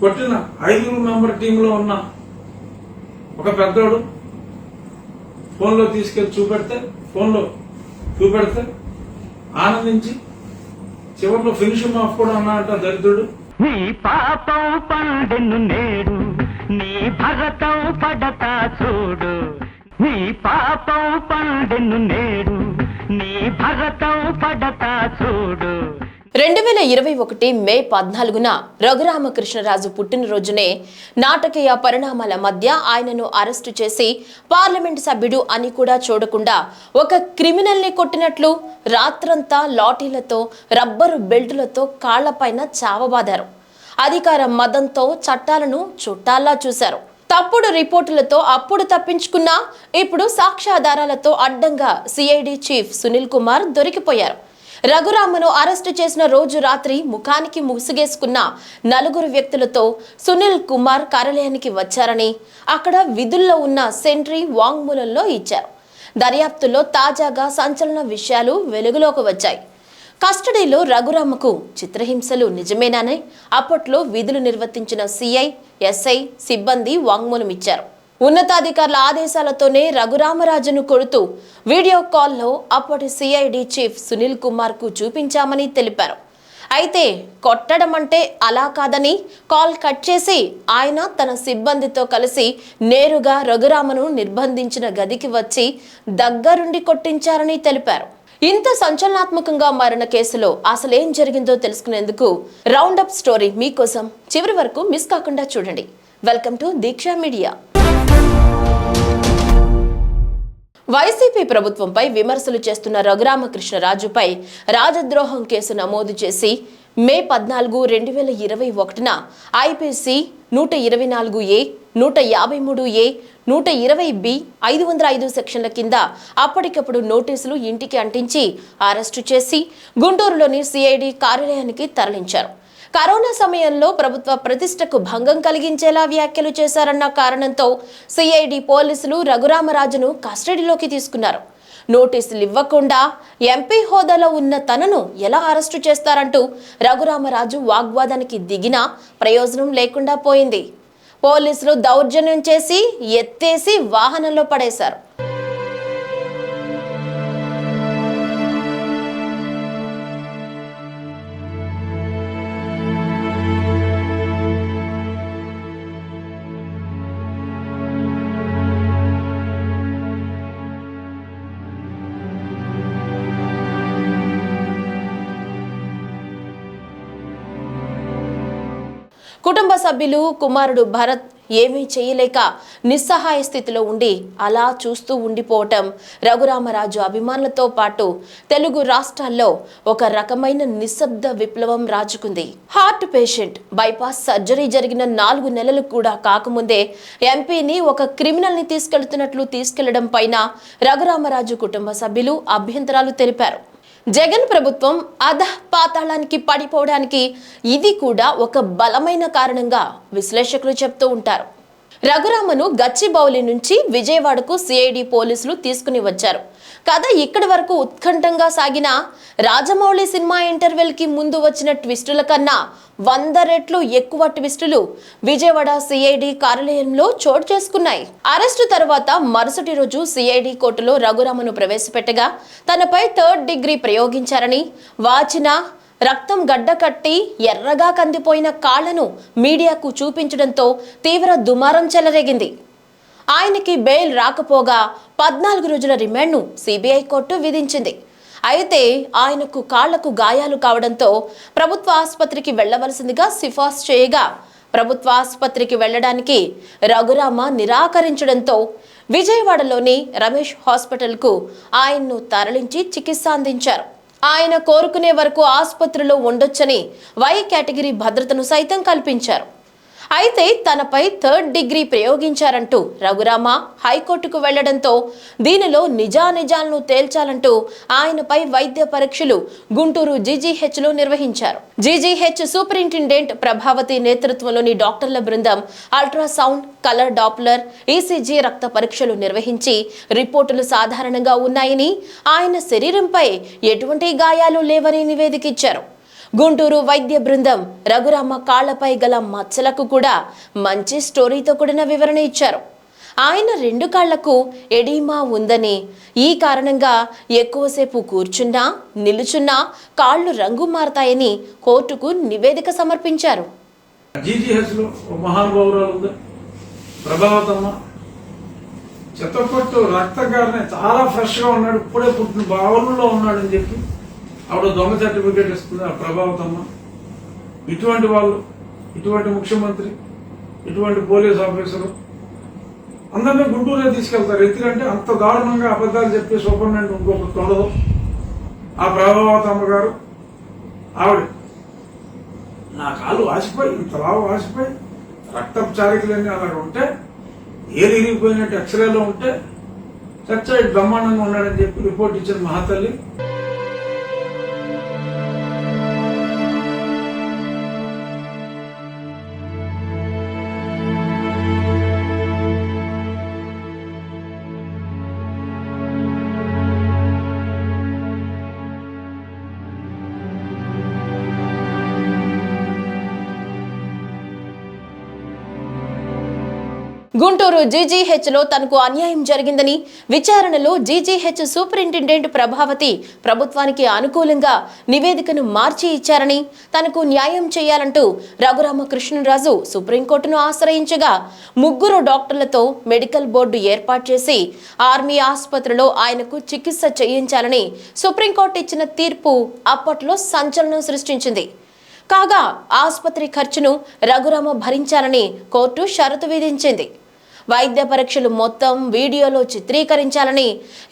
కొట్టిన ఐదుగురు మెంబర్ టీంలో ఉన్న ఒక పెద్దోడు ఫోన్లో తీసుకెళ్ళి చూపెడితే ఫోన్లో చూపెడితే ఆనందించి చివరిలో ఫినిషింగ్ ఆఫ్ కూడా అన్నట్ట దరిద్రుడు. నీ పాపం పండెను నేడు నీ భరతం పడతా చూడు. నీ పాపం పండెను నేడు నీ భరతం పడతా చూడు. రెండు వేల ఇరవై ఒకటి మే పద్నాలుగున రఘురామకృష్ణరాజు పుట్టినరోజునే నాటకీయ పరిణామాల మధ్య ఆయనను అరెస్టు చేసి పార్లమెంటు సభ్యుడు అని కూడా చూడకుండా ఒక క్రిమినల్ని కొట్టినట్లు రాత్రంతా లాఠీలతో రబ్బరు బెల్టులతో కాళ్ళపైన చావబాదారు. అధికార మదంతో చట్టాలను చుట్టాల్లా చూశారు. తప్పుడు రిపోర్టులతో అప్పుడు తప్పించుకున్నా ఇప్పుడు సాక్ష్యాధారాలతో అడ్డంగా సిఐడి చీఫ్ సునీల్ కుమార్ దొరికిపోయారు. రఘురామను అరెస్టు చేసిన రోజు రాత్రి ముఖానికి ముసుగేసుకున్న నలుగురు వ్యక్తులతో సునీల్ కుమార్ కార్యాలయానికి వచ్చారని అక్కడ విధుల్లో ఉన్న సెంట్రీ వాంగ్మూలంలో ఇచ్చారు. దర్యాప్తులో తాజాగా సంచలన విషయాలు వెలుగులోకి వచ్చాయి. కస్టడీలో రఘురామకు చిత్రహింసలు నిజమేనని అప్పట్లో విధులు నిర్వర్తించిన సిఐ ఎస్ఐ సిబ్బంది వాంగ్మూలం ఇచ్చారు. ఉన్నతాధికారుల ఆదేశాలతోనే రఘురామరాజును కొడుతూ వీడియో కాల్లో అప్పటి సిఐడి చీఫ్ సునీల్ కుమార్కు చూపించామని తెలిపారు. అయితే కొట్టడం అంటే అలా కాదని కాల్ కట్ చేసి ఆయన తన సిబ్బందితో కలిసి నేరుగా రఘురామను నిర్బంధించిన గదికి వచ్చి దగ్గరుండి కొట్టించారని తెలిపారు. ఇంత సంచలనాత్మకంగా మారిన కేసులో అసలేం జరిగిందో తెలుసుకునేందుకు రౌండప్ స్టోరీ మీకోసం చివరి వరకు మిస్ కాకుండా చూడండి. Welcome to Deeksha media. YCP ప్రభుత్వంపై విమర్శలు చేస్తున్న రఘురామకృష్ణరాజుపై రాజద్రోహం కేసు నమోదు చేసి మే పద్నాలుగు రెండు వేల ఇరవై ఒకటిన ఐపీసీ నూట ఇరవై నాలుగు ఏ నూట యాభై మూడు ఏ నూట ఇరవై బి ఐదు వందల ఐదు సెక్షన్ల కింద అప్పటికప్పుడు నోటీసులు ఇంటికి అంటించి అరెస్టు చేసి గుంటూరులోని సిఐడి కార్యాలయానికి తరలించారు. కరోనా సమయంలో ప్రభుత్వ ప్రతిష్టకు భంగం కలిగించేలా వ్యాఖ్యలు చేశారన్న కారణంతో సిఐడి పోలీసులు రఘురామరాజును కస్టడీలోకి తీసుకున్నారు. నోటీసులు ఇవ్వకుండా ఎంపీ హోదాలో ఉన్న తనను ఎలా అరెస్టు చేస్తారంటూ రఘురామరాజు వాగ్వాదానికి దిగినా ప్రయోజనం లేకుండా పోయింది. పోలీసులు దౌర్జన్యం చేసి ఎత్తేసి వాహనంలో పడేశారు. సభ్యులు కుమారుడు భరత్ ఏమీ చేయలేక నిస్సహాయ స్థితిలో ఉండి అలా చూస్తూ ఉండిపోవటం రఘురామరాజు అభిమానులతో పాటు తెలుగు రాష్ట్రాల్లో ఒక రకమైన నిశ్శబ్ద విప్లవం రాజుకుంది. హార్ట్ పేషెంట్ బైపాస్ సర్జరీ జరిగిన నాలుగు నెలలు కూడా కాకముందే ఎంపీని ఒక క్రిమినల్ని తీసుకెళ్తున్నట్లు తీసుకెళ్ళడం పైన రఘురామరాజు కుటుంబ సభ్యులు అభ్యంతరాలు తెలిపారు. జగన్ ప్రభుత్వం అధ పాతాళానికి పడిపోవడానికి ఇది కూడా ఒక బలమైన కారణంగా విశ్లేషకులు చెప్తూ ఉంటారు. రఘురామను గచ్చిబౌలి నుంచి విజయవాడకు సిఐడి పోలీసులు తీసుకుని వచ్చారు. కథ ఇక్కడి వరకు ఉత్కంఠంగా సాగిన రాజమౌళి సినిమా ఇంటర్వెల్కి ముందు వచ్చిన ట్విస్టుల కన్నా వంద రెట్లు ఎక్కువ ట్విస్టులు విజయవాడ సిఐడి కార్యాలయంలో చోటు చేసుకున్నాయి. అరెస్టు తర్వాత మరుసటి రోజు సిఐడి కోర్టులో రఘురామను ప్రవేశపెట్టగా తనపై థర్డ్ డిగ్రీ ప్రయోగించారని వాచిన రక్తం గడ్డకట్టి ఎర్రగా కందిపోయిన కాళ్ళను మీడియాకు చూపించడంతో తీవ్ర దుమారం చెలరేగింది. ఆయనకి బెయిల్ రాకపోగా పద్నాలుగు రోజుల రిమాండ్ను సిబిఐ కోర్టు విధించింది. అయితే ఆయనకు కాళ్ళకు గాయాలు కావడంతో ప్రభుత్వ ఆసుపత్రికి వెళ్ళవలసిందిగా సిఫార్సు చేయగా ప్రభుత్వ ఆసుపత్రికి వెళ్ళడానికి రఘురామ నిరాకరించడంతో విజయవాడలోని రమేష్ హాస్పిటల్కు ఆయన్ను తరలించి చికిత్స అందించారు. ఆయన కోరుకునే వరకు ఆసుపత్రిలో ఉండొచ్చని వై కేటగిరీ భద్రతను సైతం కల్పించారు. అయితే తనపై థర్డ్ డిగ్రీ ప్రయోగించారంటూ రఘురామ హైకోర్టుకు వెళ్ళడంతో దీనిలో నిజానిజాలను తేల్చాలంటూ ఆయనపై వైద్య పరీక్షలు గుంటూరు జీజీహెచ్లో నిర్వహించారు. జీజీహెచ్ సూపరింటెండెంట్ ప్రభావతి నేతృత్వంలోని డాక్టర్ల బృందం అల్ట్రాసౌండ్ కలర్ డాప్లర్ ఈసీజీ రక్త పరీక్షలు నిర్వహించి రిపోర్టులు సాధారణంగా ఉన్నాయని ఆయన శరీరంపై ఎటువంటి గాయాలు లేవని నివేదిక ఇచ్చారు. గుంటూరు వైద్య బృందం రఘురామ కాళ్ళపై గల మచ్చలకు కూడా మంచి స్టోరీతో కూడిన వివరణ ఇచ్చారు. ఆయన రెండు కాళ్ళకు ఎడీమా ఉందని ఈ కారణంగా ఎక్కువసేపు కూర్చున్నా నిలుచున్నా కాళ్ళు రంగు మారతాయని కోర్టుకు నివేదిక సమర్పించారు. చెత్తపట్టు రక్తగారిని చాలా ఫ్రెష్గా ఉన్నాడు. ఇప్పుడే పుట్టిన భావనలో ఉన్నాడని చెప్పి ఆవిడ దొంగ సర్టిఫికేట్ ఇస్తుంది ఆ ప్రభావతమ్మ. ఇటువంటి వాళ్ళు ఇటువంటి ముఖ్యమంత్రి ఇటువంటి పోలీస్ ఆఫీసరు అందరినీ గుంటూరులో తీసుకెళ్తారు. ఎందుకంటే అంత దారుణంగా అబద్ధాలు చెప్పే సూపరింటెండెంట్ ఇంకొకటి ఉండదు. ఆ ప్రభావతమ్మ గారు ఆవిడ నా కాలు వాసిపోయి ఇంతలా వాసిపోయి రక్తపు చారికలన్నీ అలాగ ఉంటే ఏది ఇరిగిపోయినట్టు ఎక్స్రేలో ఉంటే చచ్చ బ్రహ్మాండంగా ఉన్నాడని చెప్పి రిపోర్ట్ ఇచ్చిన మహాతల్లి. గుంటూరు జీజీహెచ్లో తనకు అన్యాయం జరిగిందని విచారణలో జీజీహెచ్ సూపరింటెండెంట్ ప్రభావతి ప్రభుత్వానికి అనుకూలంగా నివేదికను మార్చి ఇచ్చారని తనకు న్యాయం చేయాలంటూ రఘురామకృష్ణరాజు సుప్రీంకోర్టును ఆశ్రయించగా ముగ్గురు డాక్టర్లతో మెడికల్ బోర్డు ఏర్పాటు చేసి ఆర్మీ ఆసుపత్రిలో ఆయనకు చికిత్స చేయించాలని సుప్రీంకోర్టు ఇచ్చిన తీర్పు అప్పట్లో సంచలనం సృష్టించింది. కాగా ఆసుపత్రి ఖర్చును రఘురామ భరించాలని కోర్టు షరతు విధించింది. వైద్య పరీక్షలు మొత్తం వీడియోలో చిత్రీకరించాలని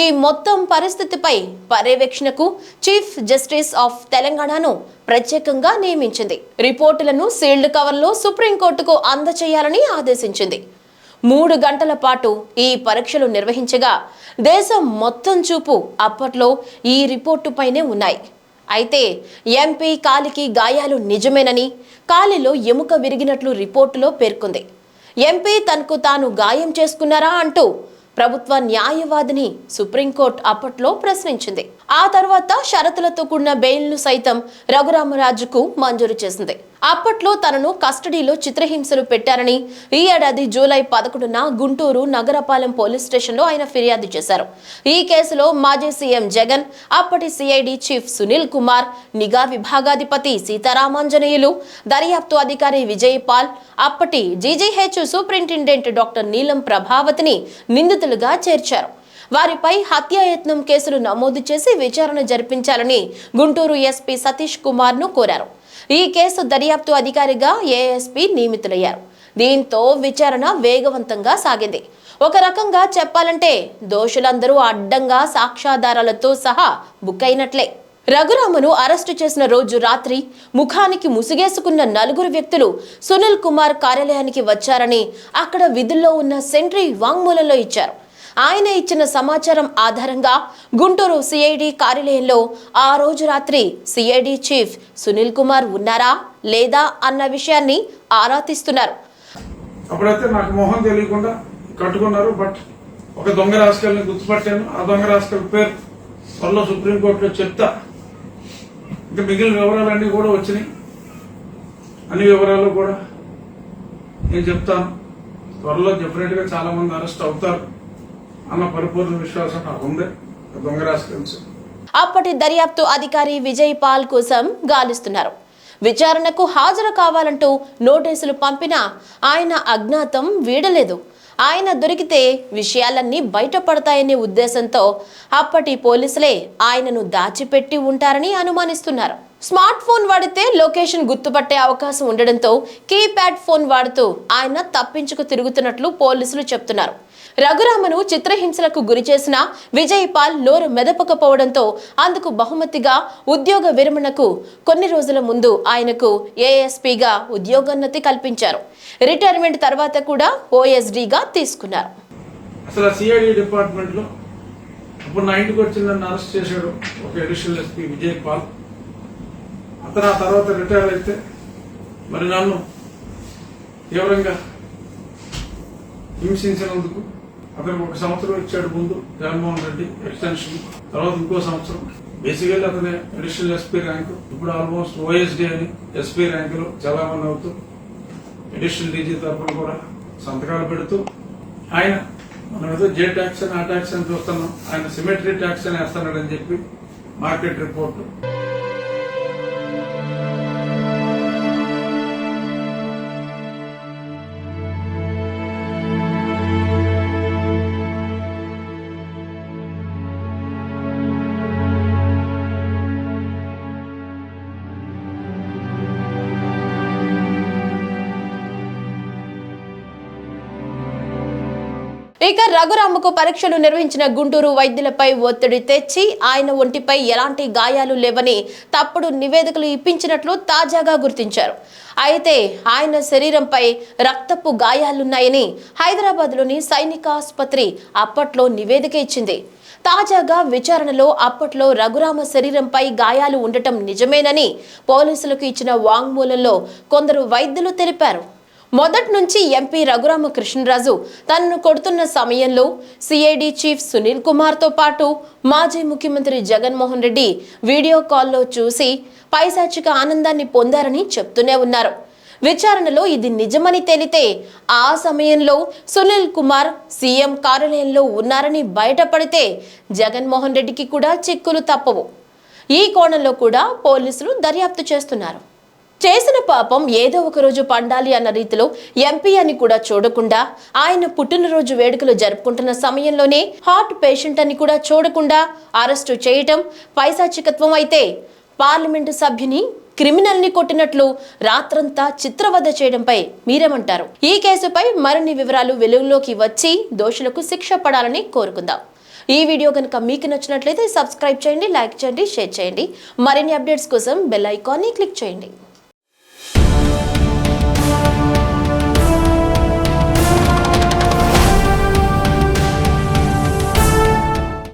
ఈ మొత్తం పరిస్థితిపై పర్యవేక్షణకు చీఫ్ జస్టిస్ ఆఫ్ తెలంగాణను ప్రత్యేకంగా నియమించింది. రిపోర్టులను సీల్డ్ కవర్లో సుప్రీంకోర్టుకు అందచేయాలని ఆదేశించింది. మూడు గంటల పాటు ఈ పరీక్షలు నిర్వహించగా దేశం మొత్తం చూపు అప్పట్లో ఈ రిపోర్టుపైనే ఉన్నాయి. అయితే ఎంపీ కాలికి గాయాలు నిజమేనని కాలిలో ఎముక విరిగినట్లు రిపోర్టులో పేర్కొంది. ఎంపీ తనకు తాను గాయం చేసుకున్నారా అంటూ ప్రభుత్వ న్యాయవాదిని సుప్రీంకోర్టు అప్పట్లో ప్రశ్నించింది. ఆ తర్వాత షరతులతో కూడిన బెయిల్ను సైతం రఘురామరాజుకు మంజూరు చేసింది. అప్పట్లో తనను కస్టడీలో చిత్రహింసలు పెట్టారని ఈ ఏడాది జూలై పదకొండున గుంటూరు నగరపాలెం పోలీస్ స్టేషన్లో ఆయన ఫిర్యాదు చేశారు. ఈ కేసులో మాజీ సీఎం జగన్ అప్పటి సిఐడి చీఫ్ సునీల్ కుమార్ నిఘా విభాగాధిపతి సీతారామాంజనేయులు దర్యాప్తు అధికారి విజయపాల్ అప్పటి జీజీహెచ్ సూపరింటెండెంట్ డాక్టర్ నీలం ప్రభావతిని నిందితులుగా చేర్చారు. వారిపై హత్యాయత్నం కేసులు నమోదు చేసి విచారణ జరిపించాలని గుంటూరు ఎస్పీ సతీష్ కుమార్ను కోరారు. ఈ కేసు దర్యాప్తు అధికారిగా ఏఎస్పీ నియమితులయ్యారు. దీంతో విచారణ వేగవంతంగా సాగింది. ఒక రకంగా చెప్పాలంటే దోషులందరూ అడ్డంగా సాక్ష్యాధారాలతో సహా బుక్ అయినట్లే. రఘురామను అరెస్టు చేసిన రోజు రాత్రి ముఖానికి ముసుగేసుకున్న నలుగురు వ్యక్తులు సునీల్ కుమార్ కార్యాలయానికి వచ్చారని అక్కడ విధుల్లో ఉన్న సెంట్రీ వాంగ్మూలంలో ఇచ్చారు. ఆయన ఇచ్చిన సమాచారం ఆధారంగా గుంటూరు సిఐడి కార్యాలయంలో ఆ రోజు రాత్రి సిఐడి చీఫ్ సునీల్ కుమార్ ఉన్నారా లేదా అన్న విషయాన్ని ఆరా తీస్తున్నారు. అప్పుడైతే నాకు మొహం తెలియకుండా కట్టుకున్నారు బట్ ఒక దొంగ రాసుకెళ్ళని గుర్తుపట్టాను. ఆ దొంగ రాసుకెళ్ళ పేరు త్వరలో సుప్రీంకోర్టులో చెప్తా. ఇంకా మిగిలిన వివరాలన్నీ కూడా వచ్చినాయి. అన్ని వివరాలు కూడా నేను చెప్తాను. త్వరలో డెఫినెట్గా చాలా మంది అరెస్ట్ అవుతారు. అన్న పరిపూర్ణ విశ్వాసం నాకు ఉంది. ఆ తెలుసు. అప్పటి దర్యాప్తు అధికారి విజయ్ పాల్ కోసం గాలిస్తున్నారు. విచారణకు హాజరు కావాలంటూ నోటీసులు పంపినా ఆయన అజ్ఞాతం వీడలేదు. ఆయన దొరికితే విషయాలన్నీ బయటపడతాయనే ఉద్దేశంతో అప్పటి పోలీసులే ఆయనను దాచిపెట్టి ఉంటారని అనుమానిస్తున్నారు. స్మార్ట్ ఫోన్ వాడితే లొకేషన్ గుర్తుపట్టే అవకాశం ఉండడంతో కీప్యాడ్ ఫోన్ వాడుతూ ఆయన తప్పించుకు తిరుగుతున్నట్లు పోలీసులు చెప్తున్నారు. రఘురామను చిత్రహింసలకు గురి చేసిన విజయ్ పాల్ నోరు మెదపకపోవడంతో అందుకు బహుమతిగా ఉద్యోగ విరమణకు కొన్ని రోజుల ముందు ఆయనకు ఏఎస్పీగా ఉద్యోగోన్నతి కల్పించారు. రిటైర్మెంట్ తర్వాత కూడా ఓఎస్డీగా తీసుకున్నారు. అసలు సిఐడి డిపార్ట్మెంట్లో అప్పుడు నా ఇంటికి వచ్చిందని అరెస్ట్ చేశాడు ఒక అడిషనల్ ఎస్పీ విజయ్ పాల్. అతను ఆ తర్వాత రిటైర్ అయితే మరి నన్ను తీవ్రంగా హింసించినందుకు అతనికి ఒక సంవత్సరం ఇచ్చాడు ముందు జగన్మోహన్ రెడ్డి ఎక్స్టెన్షన్ తర్వాత ఇంకో సంవత్సరం. బేసికల్లీ అతని అడిషనల్ ఎస్పీ ర్యాంకు ఇప్పుడు ఆల్మోస్ట్ ఓఎస్డి అని ఎస్పీ ర్యాంకులో చలామణి అవుతూ అడిషనల్ డీజీ తరఫున కూడా సంతకాలు పెడుతూ ఆయన మనం ఏదో జే ట్యాక్స్ అని ఆ ట్యాక్స్ అని చూస్తున్నాం. ఆయన సిమెట్రీ ట్యాక్స్ అని వేస్తున్నాడని చెప్పి మార్కెట్ రిపోర్ట్ ఇక రఘురామకు పరీక్షలు నిర్వహించిన గుంటూరు వైద్యులపై ఒత్తిడి తెచ్చి ఆయన ఒంటిపై ఎలాంటి గాయాలు లేవని తప్పుడు నివేదికలు ఇప్పించినట్లు తాజాగా గుర్తించారు. అయితే ఆయన శరీరంపై రక్తపు గాయాలున్నాయని హైదరాబాద్లోని సైనిక ఆసుపత్రి అప్పట్లో నివేదిక ఇచ్చింది. తాజాగా విచారణలో అప్పట్లో రఘురామ శరీరంపై గాయాలు ఉండటం నిజమేనని పోలీసులకు ఇచ్చిన వాంగ్మూలంలో కొందరు వైద్యులు తెలిపారు. మొదటి నుంచి ఎంపీ రఘురామ కృష్ణరాజు తనను కొడుతున్న సమయంలో సిఐడి చీఫ్ సునీల్ కుమార్తో పాటు మాజీ ముఖ్యమంత్రి జగన్మోహన్ రెడ్డి వీడియో కాల్లో చూసి పైశాచిక ఆనందాన్ని పొందారని చెప్తూనే ఉన్నారు. విచారణలో ఇది నిజమని తేలితే ఆ సమయంలో సునీల్ కుమార్ సీఎం కార్యాలయంలో ఉన్నారని బయటపడితే జగన్మోహన్ రెడ్డికి కూడా చిక్కులు తప్పవు. ఈ కోణంలో కూడా పోలీసులు దర్యాప్తు చేస్తున్నారు. చేసిన పాపం ఏదో ఒక రోజు పండాలి అన్న రీతిలో ఎంపీ అని కూడా చూడకుండా ఆయన పుట్టినరోజు వేడుకలు జరుపుకుంటున్న సమయంలోనే హార్ట్ పేషెంట్ అని కూడా చూడకుండా అరెస్టు చేయటం పైశాచికత్వం అయితే పార్లమెంటు సభ్యుని క్రిమినల్ని కొట్టినట్లు రాత్రంతా చిత్రవద చేయడంపై మీరేమంటారు? ఈ కేసుపై మరిన్ని వివరాలు వెలుగులోకి వచ్చి దోషులకు శిక్ష పడాలని కోరుకుందాం. ఈ వీడియో కనుక మీకు నచ్చినట్లయితే సబ్స్క్రైబ్ చేయండి లైక్ చేయండి షేర్ చేయండి. మరిన్ని అప్డేట్స్ కోసం బెల్ ఐకాన్ని క్లిక్ చేయండి.